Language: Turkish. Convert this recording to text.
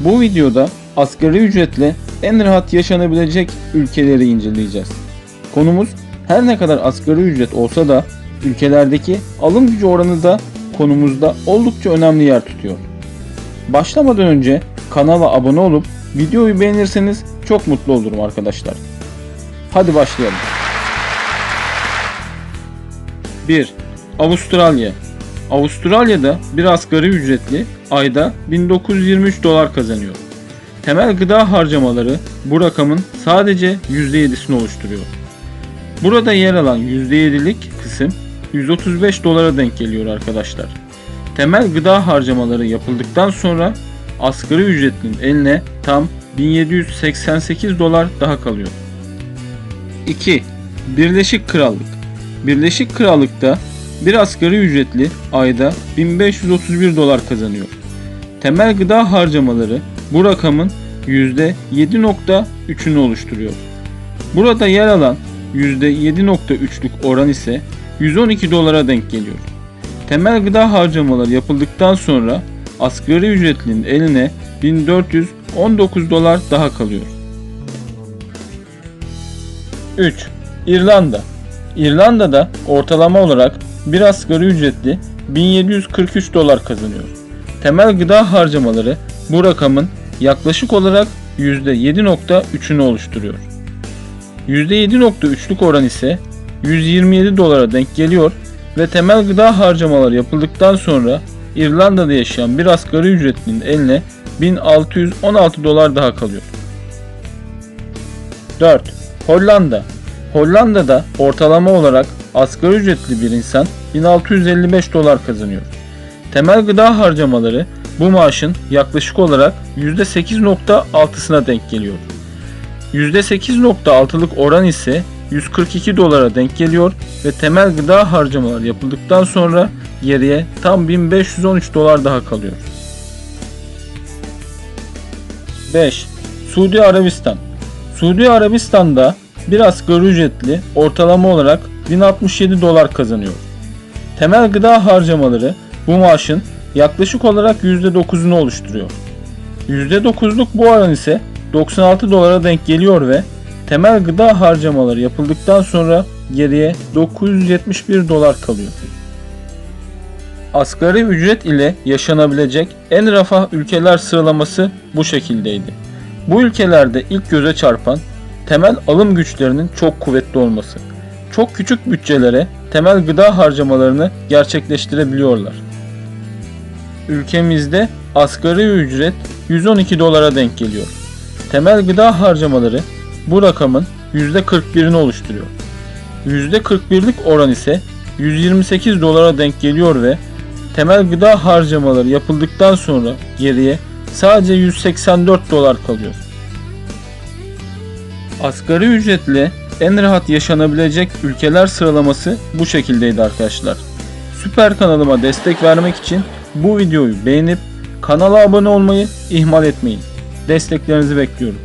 Bu videoda asgari ücretle en rahat yaşanabilecek ülkeleri inceleyeceğiz. Konumuz her ne kadar asgari ücret olsa da ülkelerdeki alım gücü oranı da konumuzda oldukça önemli yer tutuyor. Başlamadan önce kanala abone olup videoyu beğenirseniz çok mutlu olurum arkadaşlar. Hadi başlayalım. 1. Avustralya Avustralya'da bir asgari ücretli ayda 1923 dolar kazanıyor. Temel gıda harcamaları bu rakamın sadece %7'sini oluşturuyor. Burada yer alan %7'lik kısım 135 dolara denk geliyor arkadaşlar. Temel gıda harcamaları yapıldıktan sonra asgari ücretlinin eline tam 1788 dolar daha kalıyor. 2. Birleşik Krallık Birleşik Krallık'ta bir asgari ücretli ayda 1531 dolar kazanıyor. Temel gıda harcamaları bu rakamın %7.3'ünü oluşturuyor. Burada yer alan %7.3'lük oran ise 112 dolara denk geliyor. Temel gıda harcamaları yapıldıktan sonra asgari ücretlinin eline 1419 dolar daha kalıyor. 3. İrlanda İrlanda'da ortalama olarak bir asgari ücretli 1743 dolar kazanıyor. Temel gıda harcamaları bu rakamın yaklaşık olarak %7.3'ünü oluşturuyor. %7.3'lük oran ise 127 dolara denk geliyor ve temel gıda harcamaları yapıldıktan sonra İrlanda'da yaşayan bir asgari ücretlinin eline 1616 dolar daha kalıyor. 4. Hollanda Hollanda'da ortalama olarak asgari ücretli bir insan 1655 dolar kazanıyor. Temel gıda harcamaları bu maaşın yaklaşık olarak %8.6'sına denk geliyor. %8.6'lık oran ise 142 dolara denk geliyor ve temel gıda harcamaları yapıldıktan sonra geriye tam 1513 dolar daha kalıyor. 5. Suudi Arabistan Suudi Arabistan'da bir asgari ücretli ortalama olarak 1067 dolar kazanıyor. Temel gıda harcamaları bu maaşın yaklaşık olarak %9'unu oluşturuyor. %9'luk bu oran ise 96 dolara denk geliyor ve temel gıda harcamaları yapıldıktan sonra geriye 971 dolar kalıyor. Asgari ücret ile yaşanabilecek en refah ülkeler sıralaması bu şekildeydi. Bu ülkelerde ilk göze çarpan temel alım güçlerinin çok kuvvetli olması. Çok küçük bütçelere temel gıda harcamalarını gerçekleştirebiliyorlar. Ülkemizde asgari ücret 112 dolara denk geliyor. Temel gıda harcamaları bu rakamın %41'ini oluşturuyor. %41'lik oran ise 128 dolara denk geliyor ve temel gıda harcamaları yapıldıktan sonra geriye sadece 184 dolar kalıyor. Asgari ücretle en rahat yaşanabilecek ülkeler sıralaması bu şekildeydi arkadaşlar. Süper kanalıma destek vermek için bu videoyu beğenip kanala abone olmayı ihmal etmeyin. Desteklerinizi bekliyorum.